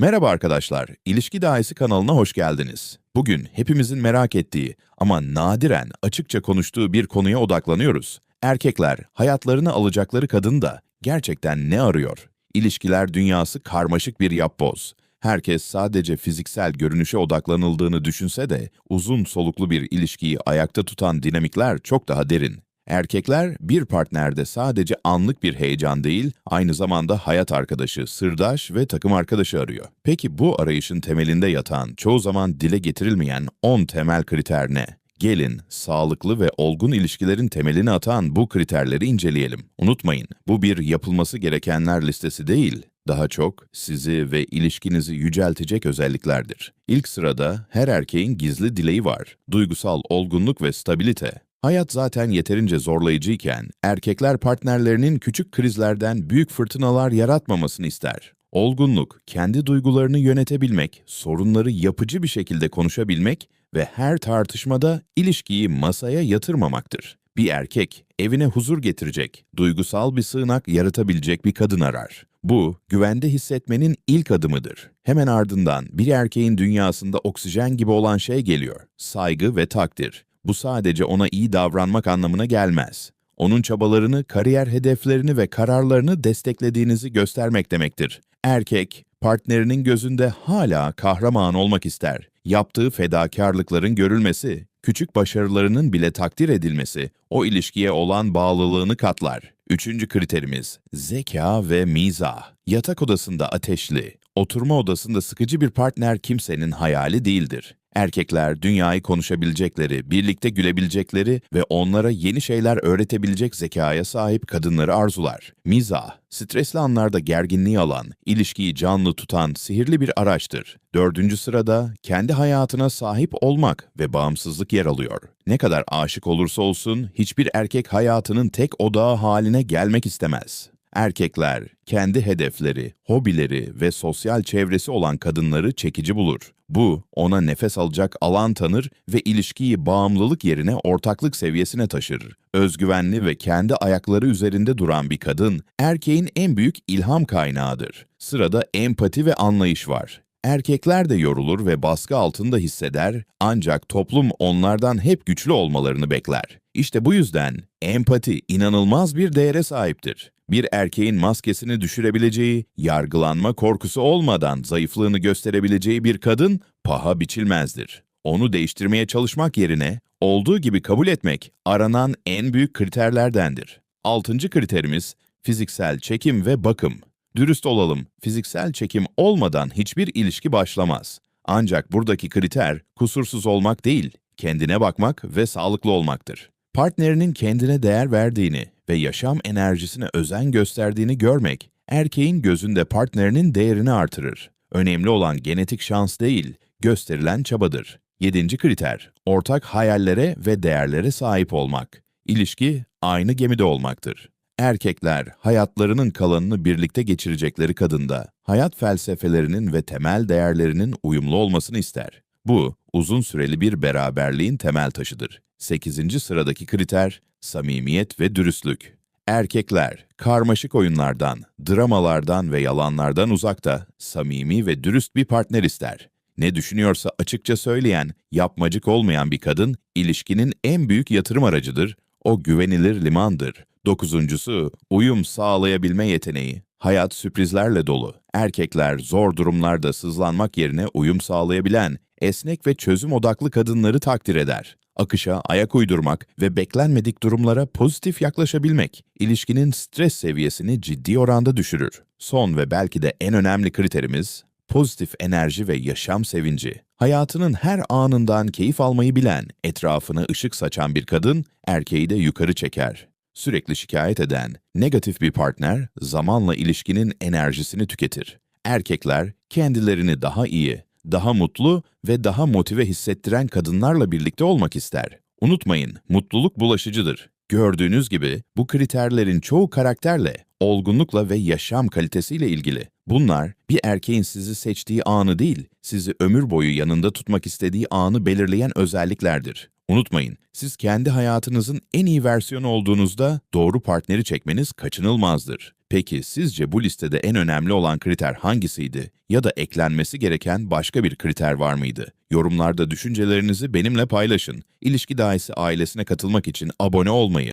Merhaba arkadaşlar, İlişki Dahisi kanalına hoş geldiniz. Bugün hepimizin merak ettiği ama nadiren açıkça konuştuğu bir konuya odaklanıyoruz. Erkekler hayatlarını alacakları kadın da gerçekten ne arıyor? İlişkiler dünyası karmaşık bir yapboz. Herkes sadece fiziksel görünüşe odaklanıldığını düşünse de uzun soluklu bir ilişkiyi ayakta tutan dinamikler çok daha derin. Erkekler bir partnerde sadece anlık bir heyecan değil, aynı zamanda hayat arkadaşı, sırdaş ve takım arkadaşı arıyor. Peki bu arayışın temelinde yatan, çoğu zaman dile getirilmeyen 10 temel kriter ne? Gelin, sağlıklı ve olgun ilişkilerin temelini atan bu kriterleri inceleyelim. Unutmayın, bu bir yapılması gerekenler listesi değil, daha çok sizi ve ilişkinizi yüceltecek özelliklerdir. İlk sırada her erkeğin gizli dileği var. Duygusal olgunluk ve stabilite. Hayat zaten yeterince zorlayıcıyken erkekler partnerlerinin küçük krizlerden büyük fırtınalar yaratmamasını ister. Olgunluk, kendi duygularını yönetebilmek, sorunları yapıcı bir şekilde konuşabilmek ve her tartışmada ilişkiyi masaya yatırmamaktır. Bir erkek evine huzur getirecek, duygusal bir sığınak yaratabilecek bir kadın arar. Bu, güvende hissetmenin ilk adımıdır. Hemen ardından bir erkeğin dünyasında oksijen gibi olan şey geliyor. Saygı ve takdir. Bu sadece ona iyi davranmak anlamına gelmez. Onun çabalarını, kariyer hedeflerini ve kararlarını desteklediğinizi göstermek demektir. Erkek, partnerinin gözünde hala kahraman olmak ister. Yaptığı fedakarlıkların görülmesi, küçük başarılarının bile takdir edilmesi, o ilişkiye olan bağlılığını katlar. Üçüncü kriterimiz, zeka ve mizah. Yatak odasında ateşli, oturma odasında sıkıcı bir partner kimsenin hayali değildir. Erkekler dünyayı konuşabilecekleri, birlikte gülebilecekleri ve onlara yeni şeyler öğretebilecek zekaya sahip kadınları arzular. Mizah, stresli anlarda gerginliği alan, ilişkiyi canlı tutan sihirli bir araçtır. Dördüncü sırada kendi hayatına sahip olmak ve bağımsızlık yer alıyor. Ne kadar aşık olursa olsun hiçbir erkek hayatının tek odağı haline gelmek istemez. Erkekler kendi hedefleri, hobileri ve sosyal çevresi olan kadınları çekici bulur. Bu, ona nefes alacak alan tanır ve ilişkiyi bağımlılık yerine ortaklık seviyesine taşır. Özgüvenli ve kendi ayakları üzerinde duran bir kadın, erkeğin en büyük ilham kaynağıdır. Sırada empati ve anlayış var. Erkekler de yorulur ve baskı altında hisseder ancak toplum onlardan hep güçlü olmalarını bekler. İşte bu yüzden empati inanılmaz bir değere sahiptir. Bir erkeğin maskesini düşürebileceği, yargılanma korkusu olmadan zayıflığını gösterebileceği bir kadın paha biçilmezdir. Onu değiştirmeye çalışmak yerine olduğu gibi kabul etmek aranan en büyük kriterlerdendir. Altıncı kriterimiz fiziksel çekim ve bakım. Dürüst olalım, fiziksel çekim olmadan hiçbir ilişki başlamaz. Ancak buradaki kriter kusursuz olmak değil, kendine bakmak ve sağlıklı olmaktır. Partnerinin kendine değer verdiğini ve yaşam enerjisine özen gösterdiğini görmek, erkeğin gözünde partnerinin değerini artırır. Önemli olan genetik şans değil, gösterilen çabadır. Yedinci kriter, ortak hayallere ve değerlere sahip olmak. İlişki aynı gemide olmaktır. Erkekler hayatlarının kalanını birlikte geçirecekleri kadında hayat felsefelerinin ve temel değerlerinin uyumlu olmasını ister. Bu, uzun süreli bir beraberliğin temel taşıdır. 8. sıradaki kriter, samimiyet ve dürüstlük. Erkekler, karmaşık oyunlardan, dramalardan ve yalanlardan uzakta, samimi ve dürüst bir partner ister. Ne düşünüyorsa açıkça söyleyen, yapmacık olmayan bir kadın, ilişkinin en büyük yatırım aracıdır, o güvenilir limandır. Dokuzuncusu, uyum sağlayabilme yeteneği. Hayat sürprizlerle dolu. Erkekler zor durumlarda sızlanmak yerine uyum sağlayabilen, esnek ve çözüm odaklı kadınları takdir eder. Akışa ayak uydurmak ve beklenmedik durumlara pozitif yaklaşabilmek, ilişkinin stres seviyesini ciddi oranda düşürür. Son ve belki de en önemli kriterimiz, pozitif enerji ve yaşam sevinci. Hayatının her anından keyif almayı bilen, etrafına ışık saçan bir kadın, erkeği de yukarı çeker. Sürekli şikayet eden, negatif bir partner, zamanla ilişkinin enerjisini tüketir. Erkekler, kendilerini daha iyi, daha mutlu ve daha motive hissettiren kadınlarla birlikte olmak ister. Unutmayın, mutluluk bulaşıcıdır. Gördüğünüz gibi bu kriterlerin çoğu karakterle, olgunlukla ve yaşam kalitesiyle ilgili. Bunlar bir erkeğin sizi seçtiği anı değil, sizi ömür boyu yanında tutmak istediği anı belirleyen özelliklerdir. Unutmayın, siz kendi hayatınızın en iyi versiyonu olduğunuzda doğru partneri çekmeniz kaçınılmazdır. Peki sizce bu listede en önemli olan kriter hangisiydi? Ya da eklenmesi gereken başka bir kriter var mıydı? Yorumlarda düşüncelerinizi benimle paylaşın. İlişki Daisi ailesine katılmak için abone olmayı